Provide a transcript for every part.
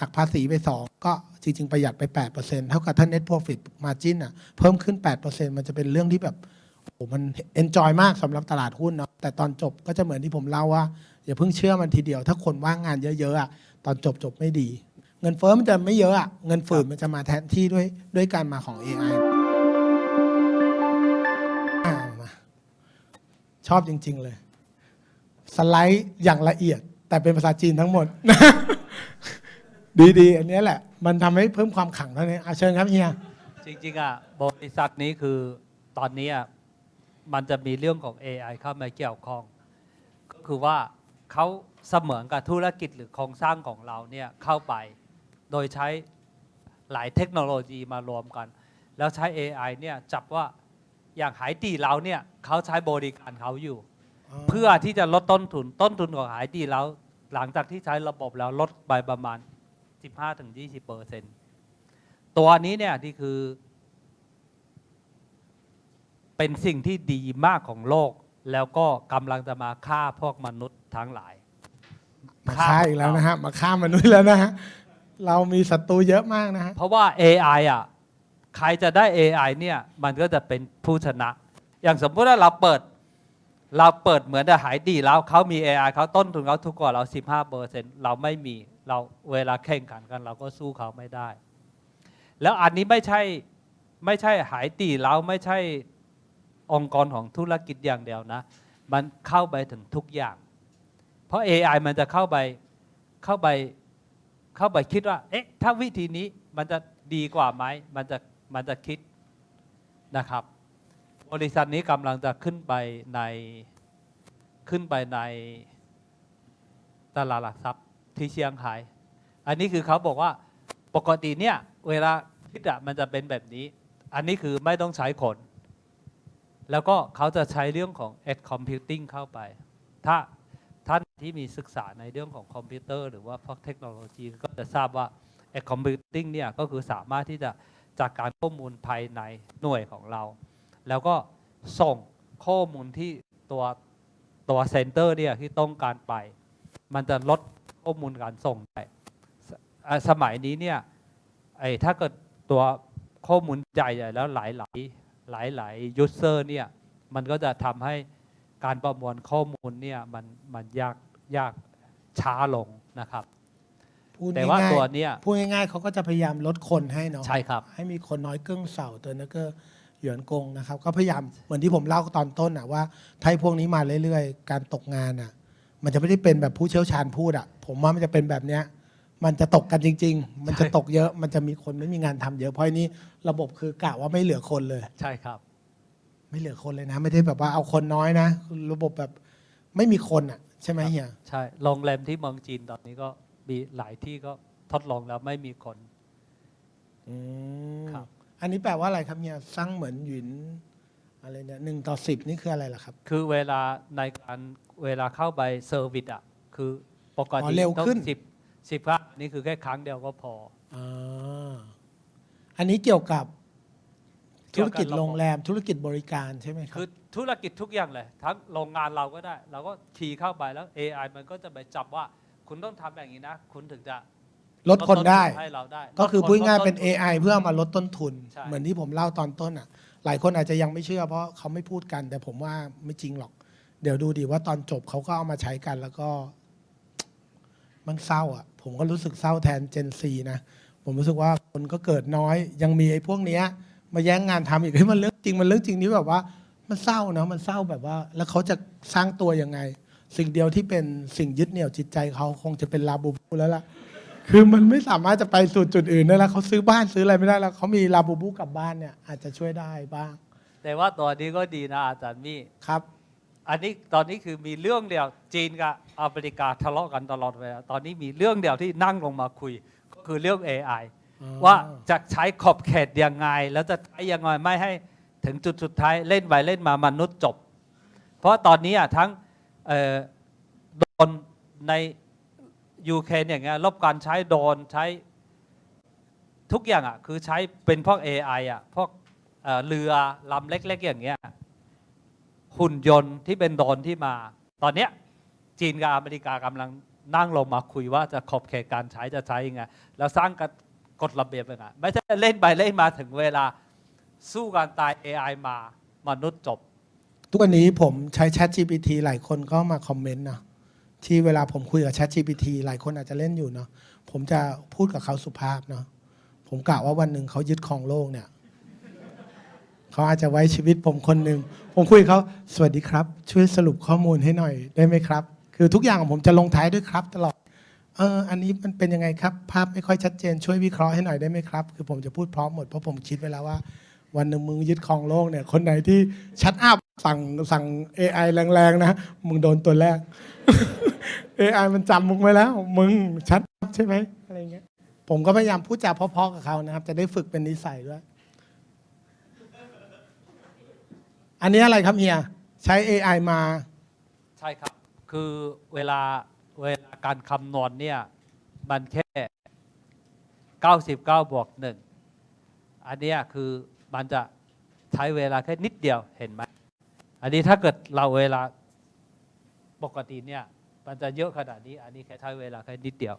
หักภาษีไป 2 ก็จริง ๆ ประหยัดไป 8%เท่ากับถ้า net profit margin อะเพิ่มขึ้น 8%มันจะเป็นเรื่องที่แบบโอ้โหมัน enjoy มากสำหรับตลาดหุ้นเนาะแต่ตอนจบก็จะเหมือนที่ผมเล่าว่า อย่าเพิ่งเชื่อมันทีเดียว ถ้าคนว่างงานเยอะๆอะตอนจบจบไม่ดี เงินเฟ้อมันจะไม่เยอะอะเงินฝืนมันจะมาแทนที่ด้วยด้วยการมาของ AI อ่ามาชอบจริง ๆ เลย สไลด์อย่างละเอียด แต่เป็นภาษาจีนทั้งหมด ดีๆ อันเนี้ยแหละ มันทำให้เพิ่มความขลังเท่านี้อาเชิญครับเฮีย จริงๆอะบริษัทนี้คือตอนนี้อะมันจะมีเรื่องของ AI เข้ามาเกี่ยวข้อง ก็คือว่าเขาเสมือนกับธุรกิจหรือโครงสร้างของเราเนี่ยเข้าไป โดยใช้หลายเทคโนโลยีมารวมกัน แล้วใช้ AI เนี่ยจับว่าอย่างหายตีเราเนี่ยเขาใช้บริการเขาอยู่ เพื่อที่จะลดต้นทุนต้นทุนของหายดีแล้วหลังจากที่ใช้ระบบแล้วลดไปประมาณ 15-20เปอร์เซ็นต์ตัวนี้เนี่ยที่คือ เป็นสิ่งที่ดีมากของโลก แล้วก็กำลังจะมาฆ่าพวกมนุษย์ทั้งหลาย มาฆ่าอีกแล้วนะฮะ มาฆ่ามนุษย์แล้วนะฮะ เรามีศัตรูเยอะมากนะฮะ เพราะว่า AI อะ ใครจะได้ AI เนี่ย มันก็จะเป็นผู้ชนะ อย่างสมมติว่าเราเปิด เราเปิดเหมือนจะหายดีแล้วเขามี AI เขาต้นทุนเขาทุกกว่าเรา 15เปอร์เซ็นต์เราไม่มี เราเวลาแข่งขันกันเราก็สู้เขาไม่ได้ แล้วอันนี้ไม่ใช่ไม่ใช่หายตีแล้วไม่ใช่องค์กรของธุรกิจอย่างเดียวนะ มันเข้าไปถึงทุกอย่าง เพราะ AI มันจะเข้าไปเข้าไปเข้าไปคิดว่า เอ๊ะ ถ้าวิธีนี้มันจะดีกว่าไหมมันจะมันจะคิดนะครับ บริษัทนี้กำลังจะขึ้นไปในขึ้นไปในตลาดหลักทรัพย์ ที่เชียงไฮ้อันนี้คือเขาบอกว่าปกติเนี่ยเวลาคิดอะมันจะเป็นแบบนี้ อันนี้คือไม่ต้องใช้คนแล้วก็เขาจะใช้เรื่องของ edge computing เข้าไป ถ้าท่านที่มีศึกษาในเรื่องของคอมพิวเตอร์ หรือว่าพวกเทคโนโลยีก็จะทราบว่าไอ้คอมพิวติ้งเนี่ยก็คือสามารถที่จะจากการข้อมูลภายในหน่วยของเรา แล้วก็ส่งข้อมูลที่ตัวตัวเซนเตอร์เนี่ยที่ต้องการไป มันจะลด ข้อมูลการส่งได้สอ่าสมัยนี้เนี่ยไอ้ถ้าเกิดตัวข้อมูลใหญ่ๆแล้วหลายหลายหลายหลายยูเซอร์เนี่ยมันก็จะทำให้การประมวลข้อมูลเนี่ยมันมันยากยากช้าลงนะครับพูดแต่ว่าง่ายตัวเนี้ยๆพูดง่ายๆเขาก็จะพยายามลดคนให้เนาะใช่ครับ ให้มีคนน้อยเกิ้งเสาตัวนั้นก็หยวนกงนะครับ ก็พยายามเหมือนที่ผมเล่าตอนต้นอะว่าถ้าให้พวกนี้มาเรื่อยๆ การตกงานอะ มันจะไม่ได้เป็นแบบผู้เชี่ยวชาญพูดอะผมว่ามันจะเป็นแบบเนี้ย มันจะตกกันจริง ๆ มันจะตกเยอะ มันจะมีคนไม่มีงานทำเยอะ เพราะอันนี้ระบบคือกะว่าไม่เหลือคนเลย ใช่ครับ ไม่เหลือคนเลยนะ ไม่ได้แบบว่าเอาคนน้อยนะคือระบบแบบไม่มีคนอะใช่ไหมเฮีย ใช่ โรงแรมที่เมืองจีนตอนนี้ก็มีหลายที่ก็ทดลองแล้วไม่มีคน อืมครับ อันนี้แปลว่าอะไรครับเฮีย สร้างเหมือนหยุน อะไรเนี่ยหนึ่งต่อสิบนี่คืออะไรล่ะครับ คือเวลาในการเวลาเข้าไปเซอร์วิสอะคือปกอ๋ติอเร็วต้องขึ้นสิบสิบครั้งนี่คือแค่ครั้งเดียวก็พอ อ่าอันนี้เกี่ยวกับเกี่ธุยรวกับ กิจระบบโรงแรมธุรกิจบริการใช่ไหมครัคืบอธุรกิจทุกอย่างเลย ทั้งโรงงานเราก็ได้ เราก็คีย์เข้าไปแล้ว AI มันก็จะไปจับว่าคุณต้องทำอย่างนี้นะ คุณถึงจะลดคนได้ต้ทุให้เราได้ก็คือลดพูดง่ายๆลเป็นต้ทุ AI เพื่อมาลดต้นทุน ใช่ เหมือนที่ผมเล่าตอนต้นอะ หลายคนอาจจะยังไม่เชื่อ เพราะเขาไม่พูดกัน แต่ผมว่าไม่จริงหรอก เดี๋ยวดูดีว่าตอนจบเขาก็เอามาใช้กันแล้วก็ มันเศร้าอะ ผมก็รู้สึกเศร้าแทนเจนซีนะ ผมรู้สึกว่าคนก็เกิดน้อย ยังมีไอ้พวกเนี้ย มาแย่งงานทำอีกเฮ้ยมันเรื่องจริงมันเรื่องจริงนี้แบบว่า มันเศร้าเนาะมันเศร้าแบบว่า แล้วเขาจะสร้างตัวยังไง สิ่งเดียวที่เป็นสิ่งยึดเหนี่ยวจิตใจเขาคงจะเป็นลาบูบูแล้วล่ะ คือมันไม่สามารถจะไปสู่จุดอื่นได้แล้วเขาซื้อบ้านซื้ออะไรไม่ได้แล้วเขามีลาบูบูกลับบ้านเนี่ยอาจจะช่วยได้บ้าง แต่ว่าตัวนี้ก็ดีนะอาจารย์มี่ ครับ อันนี้ตอนนี้คือมีเรื่องเดียวจีนกับอเมริกาทะเลาะกันตลอดเวลาตอนนี้มีเรื่องเดียวที่นั่งลงมาคุย ก็คือเรื่อง AI อ๋อ ว่าจะใช้ขอบเขตยังไง แล้วจะใช้ยังไงไม่ให้ถึงจุดสุดท้ายเล่นไปเล่นมามนุษย์จบ เพราะตอนนี้อะทั้งเอ่อโดรนใน ยูเครนอย่างเงี้ยรบการใช้โดนใช้ทุกอย่างอะคือใช้เป็นพวก AI อะพวกเรือลำเล็ก ๆ อย่างเงี้ยหุ่นยนต์ที่เป็นโดนที่มา ตอนเนี้ยจีนกับอเมริกากำลังนั่งลงมาคุยว่าจะขอบเขตการใช้จะใช้ยังไงแล้วสร้างกฎระเบียบยังไงไม่ใช่เล่นไปเล่นมาถึงเวลาสู้กันตาย AI มามนุษย์จบ ทุกวันนี้ผมใช้ Chat GPT หลายคนก็มาคอมเมนต์นะ ที่เวลาผมคุยกับ Chat GPT หลายคนอาจจะเล่นอยู่เนาะผมจะพูดกับเขาสุภาพเนาะผมกะว่าวันหนึ่งเขายึดครองโลกเนี่ยเขาอาจจะไว้ชีวิตผมคนหนึ่งผมคุยเขาสวัสดีครับ ช่วยสรุปข้อมูลให้หน่อยได้ไหมครับ คือทุกอย่างของผมจะลงท้ายด้วยครับ ตลอดเอออันนี้มันเป็นยังไงครับ ภาพไม่ค่อยชัดเจน ช่วยวิเคราะห์ให้หน่อยได้ไหมครับ คือผมจะพูดพร้อมหมดเพราะผมคิดไว้แล้วว่า วันหนึ่งมึงยึดครองโลกเนี่ย คนไหนที่ชัดอัพสั่งสั่ง AI แรงๆนะมึงโดนตัวแรก AI มันจำมึงไว้แล้ว มึงชัดใช่ไหมอะไรเงี้ย ผมก็พยายามพูดจาเพราะๆกับเขานะครับ จะได้ฝึกเป็นนิสัยด้วย อันนี้อะไรครับเฮียใช้ AI มา ใช่ครับ คือเวลาเวลาการคำนวณเนี่ย มันแค่ 99 บวกหนึ่ง อันเนี้ยคือมันจะใช้เวลาแค่นิดเดียวเห็นไหม อันนี้ถ้าเกิดเราเวลาปกติเนี่ย มันจะเยอะขนาดนี้ อันนี้แค่ใช้เวลาแค่นิดเดียว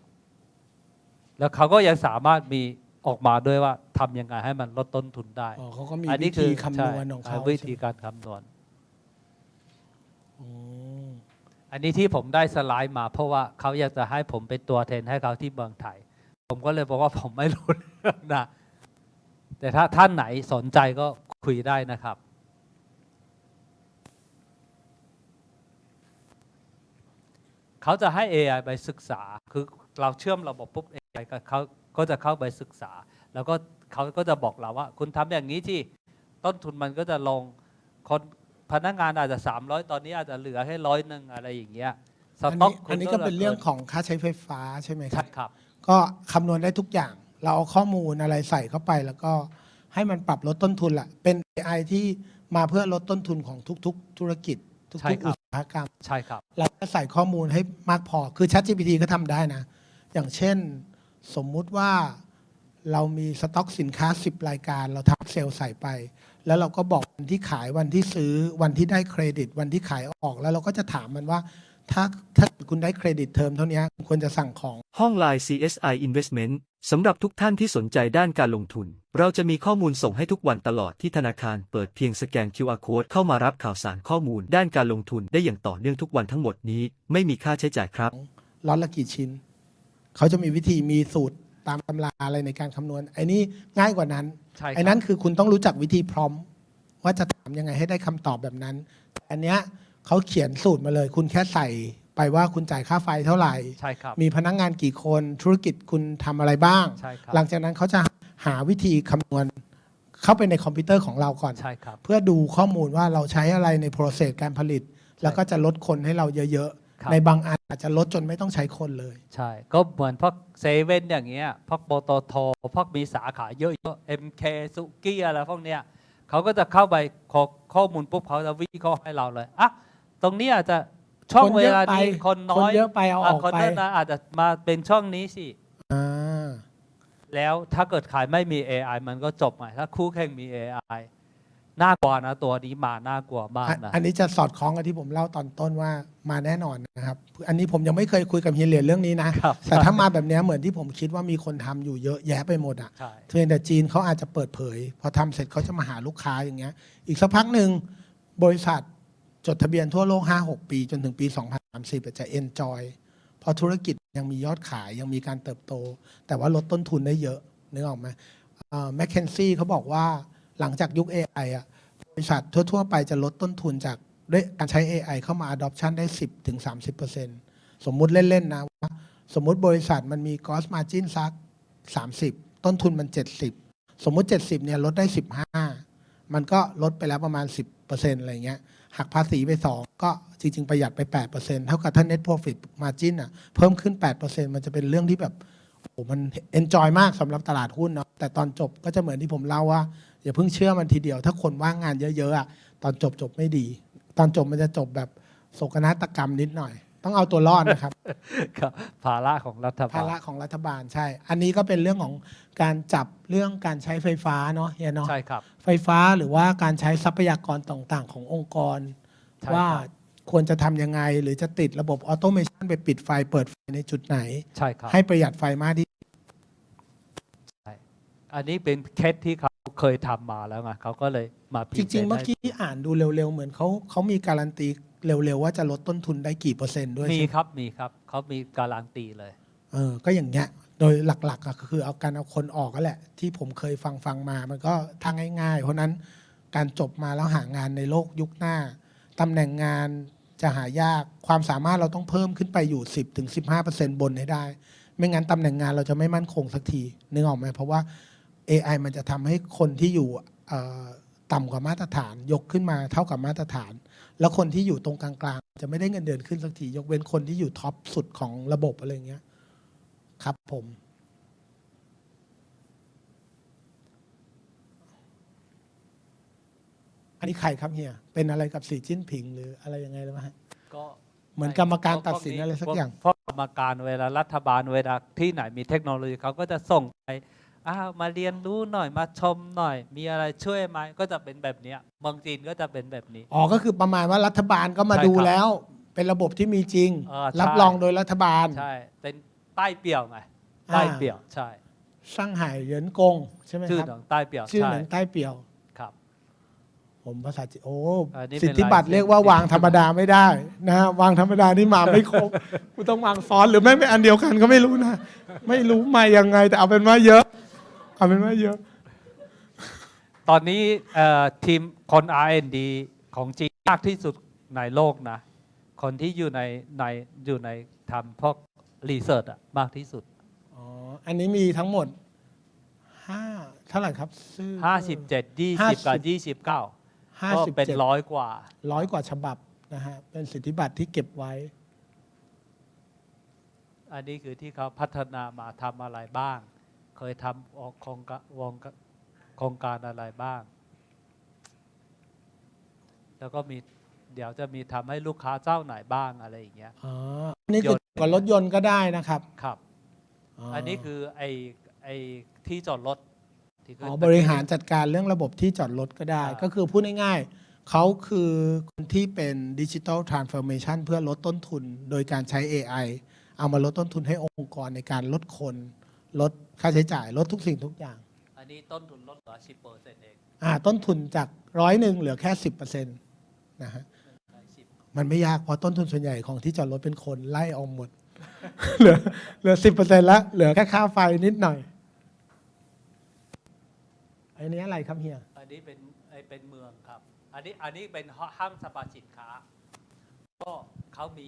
แล้วเขาก็ยังสามารถมีออกมาด้วยว่าทำยังไงให้มันลดต้นทุนได้อ๋อเขาก็มีอันวินี้คืธีอคำนวณของเขาใช่วิธีใช่ไหมการคำนวณอืมอันนี้ที่ผมได้สไลด์มาเพราะว่าเขาอยากจะให้ผมเป็นตัวแทนให้เขาที่เมืองไทย ผมก็เลยบอกว่าผมไม่รู้เรื่องนะ แต่ถ้าท่านไหนสนใจก็คุยได้นะครับ เขาจะให้ AI ไปศึกษา คือเราเชื่อมระบบปุ๊บ AI ก็เขาก็จะเข้าไปศึกษา แล้วก็เขาก็จะบอกเราว่า คุณทำอย่างนี้ที่ต้นทุนมันก็จะลงคนพนักงานอาจจะ 300 ตอนนี้อาจจะเหลือให้ร้อยหนึ่งอะไรอย่างเงี้ยสอันต็อนี้กอันนี้ก็เป็นเรื่องของค่าใช้ไฟฟ้าใช่ไหมคใช่รับครับ ก็คำนวณได้ทุกอย่าง เราเอาข้อมูลอะไรใส่เข้าไป แล้วก็ให้มันปรับลดต้นทุนแหละเป็น AI ที่มาเพื่อลดต้นทุนของทุก ๆ ธุรกิจ ทุใช่กๆครัอุบ ตสาหกรรม ใช่ครับ เราก็ใส่ข้อมูลให้มากพอ คือ ChatGPT ก็ทำได้นะ อย่างเช่นสมมุติว่าเรามีสต็อกสินค้า 10 รายการ เราทำเซลล์ใส่ไป แล้วเราก็บอกวันที่ขายวันที่ซื้อวันที่ได้เครดิต วันที่ขายออก แล้วเราก็จะถามมันว่า ถ้าถ้าคุณได้เครดิตเทอมเท่านี้คุณควรจะสั่งของ ห้อง Line CSI Investment สำหรับทุกท่านที่สนใจด้านการลงทุน เราจะมีข้อมูลส่งให้ทุกวันตลอดที่ธนาคารเปิดเพียงสแกน QR Code เข้ามารับข่าวสารข้อมูลด้านการลงทุนได้อย่างต่อเนื่องทุกวันทั้งหมดนี้ ไม่มีค่าใช้จ่ายครับล็อตละกี่ชิ้น เขาจะมีวิธีมีสูตรตามตำราอะไรในการคำนวณไอ้นี่ง่ายกว่านั้นใช่ครับ ไอ้นั้นคือคุณต้องรู้จักวิธีพร้อม ว่าจะถามยังไงให้ได้คำตอบแบบนั้นแต่อันเนี้ย เขาเขียนสูตรมาเลย คุณแค่ใส่ไปว่าคุณจ่ายค่าไฟเท่าไหร่ ใช่ครับ มีพนักงานกี่คนธุรกิจคุณทำอะไรบ้าง ใช่ครับ หลังจากนั้นเขาจะหาวิธีคำนวณ เข้าไปในคอมพิวเตอร์ของเราก่อน ใช่ครับ เพื่อดูข้อมูลว่าเราใช้อะไรในโปรเซสการผลิต แล้วก็จะลดคนให้เราเยอะครับ ๆ ในบางอันอาจจะลดจนไม่ต้องใช้คนเลย ใช่ ก็เหมือนพวกเซเว่นอย่างเงี้ยพวกปตทพวกมีสาขาเยอะๆ MK สุกี้อะไรพวกเนี้ยเขาก็จะเข้าไปขอข้อมูลปุ๊บเขาจะวิเคราะห์ให้เราเลยอะ ตรงนี้อาจจะช่องคนเวเยอะลาไปนี้คนน้อยคนเยอะไปเอาออกคนไปเยอะนะอาจจะมาเป็นช่องนี้สิอ่าแล้วถ้าเกิดขายไม่มี AI มันก็จบไงถ้าคู่แข่งมี AI น่ากลัวนะตัวนี้มาน่ากลัวมากอันนะอันนี้จะสอดคล้องกับที่ผมเล่าตอนต้นว่ามาแน่นอนนะครับ อันนี้ผมยังไม่เคยคุยกับเฮียเหรียญเรื่องนี้นะครับแต่ถ้ามาแบบเนี้ยเหมือนที่ผมคิดว่ามีคนทำอยู่เยอะแยะไปหมดอะใช่เพียงแต่จีนเขาอาจจะเปิดเผย พอทำเสร็จเขาจะมาหาลูกค้าอย่างเงี้ย อีกสักพักหนึ่งบริษัท จดทะเบียนทั่วโลก 5-6 ปี จนถึงปี 2030 จะ enjoy เพราะธุรกิจยังมียอดขายยังมีการเติบโต แต่ว่าลดต้นทุนได้เยอะนึกออกไหมแมคเคนซี่เขาบอกว่าหลังจากยุค AI อะบริษัททั่ว ๆ ไปจะลดต้นทุนจากด้วยการใช้ AI เข้ามา adoption ได้ 10ถึง30 สมมุติเล่น ๆ นะว่าสมมุติบริษัทมันมี gross margin สัก 30 ต้นทุนมัน 70 สมมุติ 70เนี่ยลดได้ 15 มันก็ลดไปแล้วประมาณ 10%อะไรเงี้ย หักภาษีไป 2 ก็จริง ๆ ประหยัดไป 8%เท่ากับถ้า net profit margin อะเพิ่มขึ้น 8%มันจะเป็นเรื่องที่แบบโอ้โหมัน enjoy มากสำหรับตลาดหุ้นเนาะแต่ตอนจบก็จะเหมือนที่ผมเล่าว่า อย่าเพิ่งเชื่อมันทีเดียว ถ้าคนว่างงานเยอะๆอะตอนจบจบไม่ดี ตอนจบมันจะจบแบบโศกนาฏกรรมนิดหน่อย ต้องเอาตัวรอดนะครับ ครับภาระของรัฐบาภาล ระของรัฐบาลใช่ อันนี้ก็เป็นเรื่องของการจับเรื่องการใช้ไฟฟ้าเนาะเฮียเนาะใช่ครับ ไฟฟ้าหรือว่าการใช้ทรัพยากรต่างๆ ขององค์กร ใช่ว่าครับควรจะทำยังไง หรือจะติดระบบออโตเมชันไปปิดไฟเปิดไฟในจุดไหน ใช่ครับให้ประหยัดไฟมากที่อันนี้เป็นเคสที่ เขาเคยทำมาแล้วไงเขาก็เลยมาจริงๆเมื่อให้กี้อ่านดูเร็ว ๆ เหมือนเขาเขามีการันตีเร็ว ๆ ว่าจะลดต้นทุนได้กี่เปอร์เซ็นต์ด้วยมีใช่ไหมครับมีครับเขามีการันตีเลย เออก็อย่างเงี้ย โดยหลักๆอะก็คือเอาการเอาคนออกก็แหละ ที่ผมเคยฟังฟังมา มันก็ทางง่าย ๆ เพราะนั้นการจบมาแล้วหางานในโลกยุคหน้าตำแหน่งงานจะหายากความสามารถเราต้องเพิ่มขึ้นไปอยู่ 10ถึง15บนให้ได้ ไม่งั้นตำแหน่งงานเราจะไม่มั่นคงสักทีนึกออกไหมเพราะว่า AI มันจะทำให้คนที่อยู่เอ่อต่ำกว่ามาตรฐาน ยกขึ้นมาเท่ากับมาตรฐาน แล้วคนที่อยู่ตรงกลางๆ จะไม่ได้เงินเดือนขึ้นสักที ยกเว้นคนที่อยู่ท็อปสุดของระบบอะไรอย่างเงี้ยครับผมอันนี้ใครครับเฮีย เป็นอะไรกับสีจิ้นผิงหรืออะไรยังไงหรือเปล่าฮะก็เหมือนกรรมการตัดสินอะไรสักอย่าง เพราะกรรมการเวลารัฐบาลเวลาที่ไหนมีเทคโนโลยีเขาก็จะส่งไป อ้าวมาเรียนรู้หน่อยมาชมหน่อย มีอะไรช่วยไหมก็จะเป็นแบบเนี้ยเมืองจีนก็จะเป็นแบบนี้ อ๋อก็คือประมาณว่ารัฐบาลก็มาใช่ดูครับแล้ว เป็นระบบที่มีจริง เออใช่ รับรองโดยรัฐบาล ใช่เป็นใต้เปี่ยวไงอ่า ใต้เปี่ยวใช่สร้างหายเหยินกงใช่ไหมชื่อครับหนังใต้เปี่ยวชื่อใช่หนังใต้เปี่ยว ครับ ผมภาษาจีนโอ้อันนี้เป็นสิทธิบัตรลายเซ็น เรียกว่าวางธรรมดาไม่ได้นะฮะวางธรรมดานี่มาไม่ครบ กูต้องวางซ้อนหรือไม่ไม่อันเดียวกันก็ไม่รู้นะ ไม่รู้มายังไงแต่เอาเป็นว่าเยอะ เอาเป็นว่าเยอะ ตอนนี้เอ่อทีมคน R&D ของจีนมากที่สุดในโลกนะ คนที่อยู่ในในอยู่ในทำพวกรีเสิร์ชอะมากที่สุด อ๋อ อันนี้มีทั้งหมดห้าเท่าไหร่ครับซื้อ 57 20 กับ 29ห้าก็สิบเป็นเจ็ดร้อยกว่า ร้อยกว่าฉบับนะฮะ เป็นสิทธิบัตรที่เก็บไว้ อันนี้คือที่เขาพัฒนามาทำอะไรบ้าง เคยทำออกโครงการวงการโครงการอะไรบ้าง แล้วก็มีเดี๋ยวจะมีทำให้ลูกค้าเจ้าไหนบ้างอะไรอย่างเงี้ยอ๋ออันนี้คือกับรถยนต์ก็ได้นะครับครับ อันนี้คือไอไอที่จอดรถที่ขึ้นอ๋อบริหารจัดการเรื่องระบบที่จอดรถก็ได้อ่าก็คือพูดง่ายๆเขาคือคนที่เป็นดิจิ t a ลทรานส์ฟอร์เมชันเพื่อลดต้นทุน โดยการใช้ AI เอามาลดต้นทุนให้องค์กรในการลดคน ลดค่าใช้จ่าย ลดทุกสิ่งทุกอย่าง อันนี้ต้นทุนลดเหลือ10เปอร์เซ็นต์เองอ่าต้นทุนจากร้อยหนึ่งเหลือแค่สิบเปอร์เซ็นต์นะฮะ10มันไม่ยากเพราะต้นทุนส่วนใหญ่ของที่จอดรถเป็นคนไล่ออกหมด เหลือเหลือสิบเปอร์เซ็นต์ละเหลือแค่ค่าไฟนิดหน่อยอันนี้อะไรครับเฮียอันนี้เป็นไอเป็นเมืองครับ อันนี้อันนี้เป็นห้างสรรพสินค้า ก็เขามี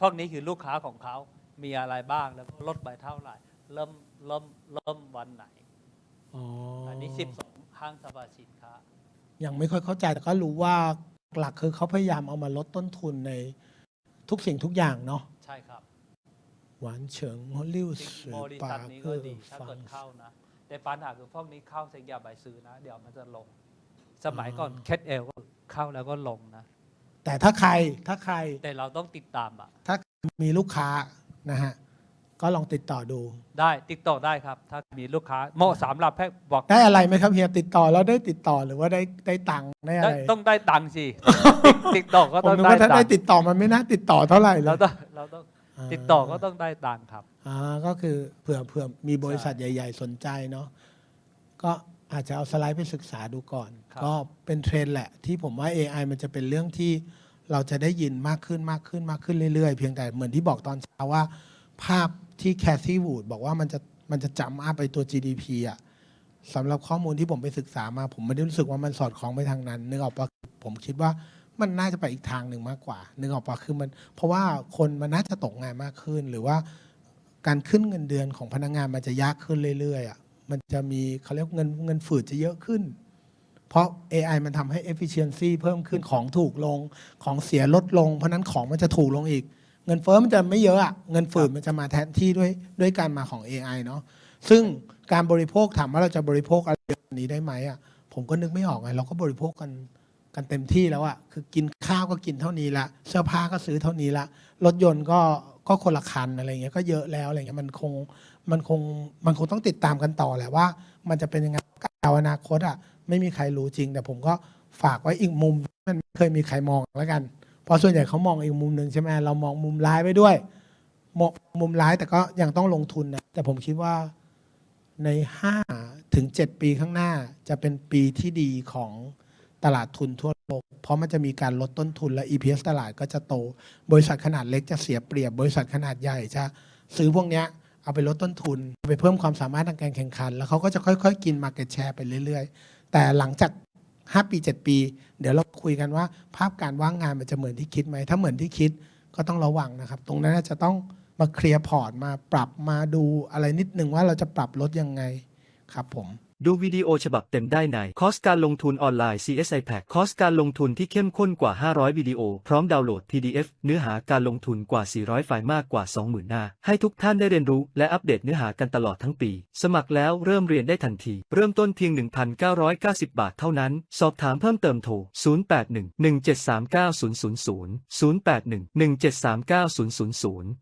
พวกนี้คือลูกค้าของเขา มีอะไรบ้างแล้วก็ลดไปเท่าไหร่ เริ่มเริ่มเริ่มวันไหนอ๋ออันนี้ 12 ห้างสรรพสินค้า ยังไม่ค่อยเข้าใจแต่ก็รู้ว่าหลักคือเขาพยายามเอามาลดต้นทุนในทุกสิ่งทุกอย่างเนาะใช่ครับหวานเฉิงฮอลลิวจริงสือบริปาษัทนี้ก็เกอร์ดี ถ้าฟัเกิงดเข้านะ แต่ปัญหาคือพวกนี้เข้าเซ็งอย่าไปซื้อนะ เดี๋ยวมันจะลง สมัยก่อนเคสเอลก็เข้าแล้วก็ลงนะ แต่ถ้าใครถ้าใครแต่เราต้องติดตามอะมีลูกค้านะฮะ ก็ลองติดต่อดู ได้ติดต่อได้ครับ ถ้ามีลูกค้าเหมาะสำหรับแพ็กบอกได้อะไรไหมครับเฮียติดต่อแล้วได้ติดต่อหรือว่าได้ได้ตังค์ได้อะได้ไรต้องได้ตังค์สิ ติดต่อก็ผมต้องนึกได้ว่าถ้าตัได้งค์ติดต่อมันไม่น่าติดต่อเท่าไหร่เลเรายต้องเราต้องติดต่อก็ต้องได้ตังค์ครับ อ่าก็คือเผื่อเผื่อมีบริษัทใช่ใหญ่ ๆ สนใจเนาะก็อาจจะเอาสไลด์ไปศึกษาดูก่อน ครับ ก็เป็นเทรนด์แหละ ที่ผมว่า AI มันจะเป็นเรื่องที่เราจะได้ยินมากขึ้นมากขึ้นมากขึ้นเรื่อยๆ เพียงแต่เหมือนที่บอกตอนเช้าว่า ภาพที่แคทซี่วูดบอกว่ามันจะมันจะจำอัพไปตัว GDP อะสำหรับข้อมูลที่ผมไปศึกษามา ผมไม่ได้รู้สึกว่ามันสอดคล้องไปทางนั้นนึกออกปะผมคิดว่ามันน่าจะไปอีกทางหนึ่งมากกว่านึกออกปะคือมัน เพราะว่าคนมันน่าจะตกงานมากขึ้น หรือว่าการขึ้นเงินเดือนของพนักงานมันจะยากขึ้นเรื่อยๆอะมันจะมีเขาเรียกเงินเงินฝืดจะเยอะขึ้น เพราะ AI มันทำให้ efficiency เพิ่มขึ้นของถูกลงของเสียลดลง เพราะนั้นของมันจะถูกลงอีก เงินเฟ้อมันจะไม่เยอะอะเงินฝืดมันจะมาแทนที่ด้วยด้วยการมาของ AI เนาะซึ่งการบริโภคถามว่าเราจะบริโภคอะไรแบบนี้ได้ไหมอะผมก็นึกไม่ออกไงเราก็บริโภคกันกันเต็มที่แล้วอะคือกินข้าวก็กินเท่านี้ละเสื้อผ้าก็ซื้อเท่านี้ละรถยนต์ก็ก็คนละคันอะไรเงี้ยก็เยอะแล้วอะไรเงี้ยมันคงมันคงมันคงต้องติดตามกันต่อแหละว่า มันจะเป็นยังไงการอนาคตอะไม่มีใครรู้จริง แต่ผมก็ฝากไว้อีกมุมมันไม่เคยมีใครมองแล้วกัน เพราะส่วนใหญ่เขามองอีกมุมหนึ่งใช่ไหมเรามองมุมร้ายไปด้วยมมุมร้ายแต่ก็ยังต้องลงทุนนะแต่ผมคิดว่าในห้าถึงเจ็ดปีข้างหน้าจะเป็นปีที่ดีของตลาดทุนทั่วโลก เพราะมันจะมีการลดต้นทุนและ EPS ตลาดก็จะโต บริษัทขนาดเล็กจะเสียเปรียบ บริษัทขนาดใหญ่จะซื้อพวกนี้เอาไปลดต้นทุนเอาไปเพิ่มความสามารถทางการแข่งขัน แล้วเขาก็จะค่อยๆ กิน Market Share ไปเรื่อย ๆ แต่หลังจาก 5 ปี 7 ปี เดี๋ยวเราคุยกันว่า ภาพการว่างงานมันจะเหมือนที่คิดไหม ถ้าเหมือนที่คิดก็ต้องระวังนะครับ ตรงนั้นจะต้องมาเคลียร์พอร์ตมาปรับมาดูอะไรนิดนึงว่าเราจะปรับลดยังไงครับผม ดูวิดีโอฉบับเต็มได้ในคอร์สการลงทุนออนไลน์ CSI Pack คอร์สการลงทุนที่เข้มข้นกว่า 500 วิดีโอ พร้อมดาวน์โหลด PDF เนื้อหาการลงทุนกว่า 400 ไฟล์มากกว่า 20,000 หน้า ให้ทุกท่านได้เรียนรู้และอัปเดตเนื้อหากันตลอดทั้งปี สมัครแล้วเริ่มเรียนได้ทันที เริ่มต้นเพียง 1,990 บาทเท่านั้น สอบถามเพิ่มเติมโทร 081 1739000 081 1739000